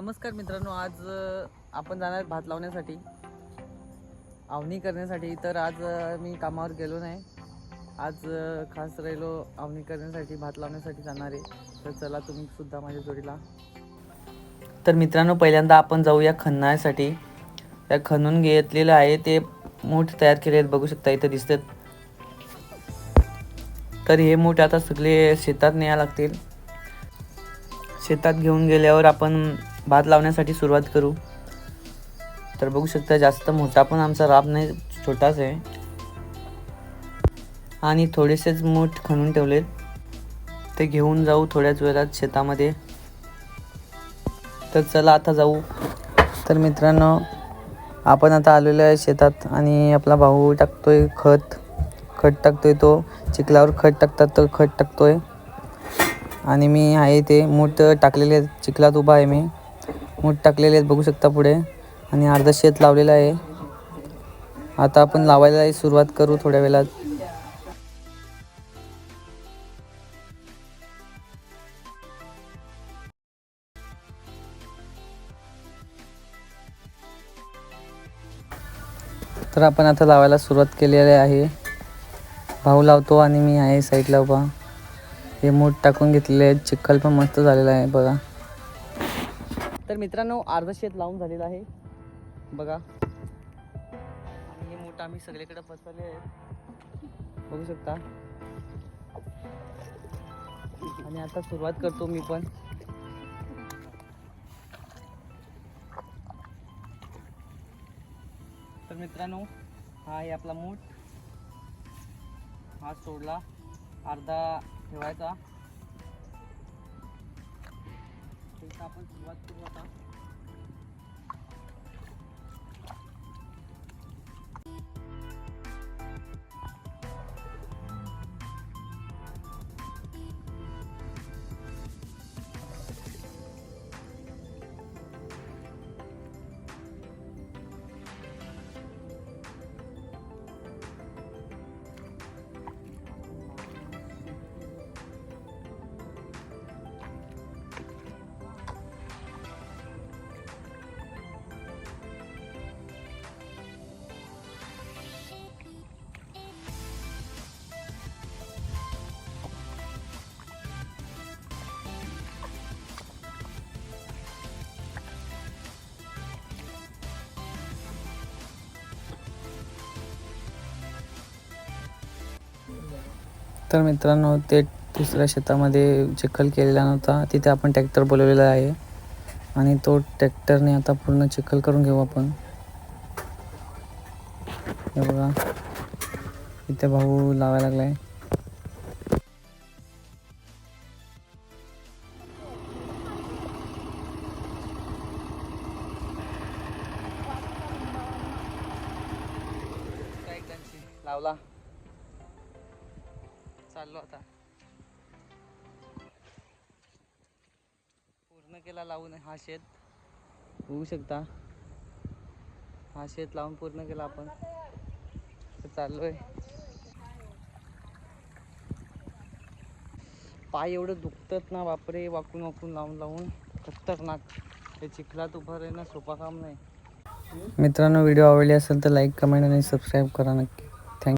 नमस्कार मित्रांनो आज आपण जाणार भात लावण्यासाठी. आवनी करण्यासाठी. तर आज मी कामावर गेलो नाही. आज खास राहिलो आवनी करण्यासाठी भात लावण्यासाठी जाणार आहे. तर चला तुम्ही सुद्धा माझ्या जोडीला. तर मित्रांनो पहिल्यांदा आपण जाऊया खणण्यासाठी त्या खणून घेतलेलं आहे ते मूठ तयार केले आहेत. बघू शकता इथं दिसतात. तर हे मूठ आता सगळे शेतात न्याय लागतील. शेतात घेऊन गेल्यावर आपण भात लावण्यासाठी सुरुवात करू. तर बघू शकता जास्त मोठा पण आमचा राब नाही छोटाच आहे. आणि थोडेसेच मूठ खणून ठेवलेत. ते घेऊन जाऊ थोड्याच वेळात शेतामध्ये. तर चला आता जाऊ. तर मित्रांनो आपण आता आलेलो आहे शेतात आणि आपला भाऊ टाकतोय खत. खत टाकतोय तो. चिखलावर खत टाकतात तो खत टाकतोय. आणि मी आहे ते मूठ टाकलेले चिखलात उभा आहे मी. मूठ टाकलेले आहेत बघू शकता पुढे. आणि अर्धा शेत लावलेलं आहे. आता आपण लावायला सुरुवात करू थोड्या वेळात. तर आपण आता लावायला सुरुवात केलेली आहे. भाऊ लावतो आणि मी आहे साईडला उभा. हे मूठ टाकून घेतलेले आहेत. चिखल पण मस्त झालेला आहे बघा. तर मित्रांनो अर्ध शेत लावून झालेलं आहे. बघा. आणि हे मूठ आम्ही सगळीकडे पसरले आहेत. बघू शकता. आणि आता सुरुवात करतो मी पण. तर मित्रांनो हा आहे आपला मूठ. हा सोडला. अर्धा ठेवायचा. आपण सुरुवात करू आता. तर मित्रांनो ते दुसऱ्या शेतामध्ये चिखल केलेला नव्हता तिथे आपण ट्रॅक्टर बोलवलेला आहे. आणि तो ट्रॅक्टरने आता पूर्ण चिखल करून घेऊ आपण. हे बघा इथे भाऊ लावायला लागलाय. लावला. चाललो आता. पूर्ण केला लावून हा शेत. होऊ शकता. हा शेत लावून पूर्ण केला आपण. चाललो चाललोय. पाय एवढं दुखतात ना बापरे वाकून वाकून लावून लावून. खतरनाक. ते चिखलात उभं राहणं सोपा काम नाही. मित्रांनो व्हिडिओ आवडली असेल तर लाईक कमेंट आणि सबस्क्राईब करा नक्की.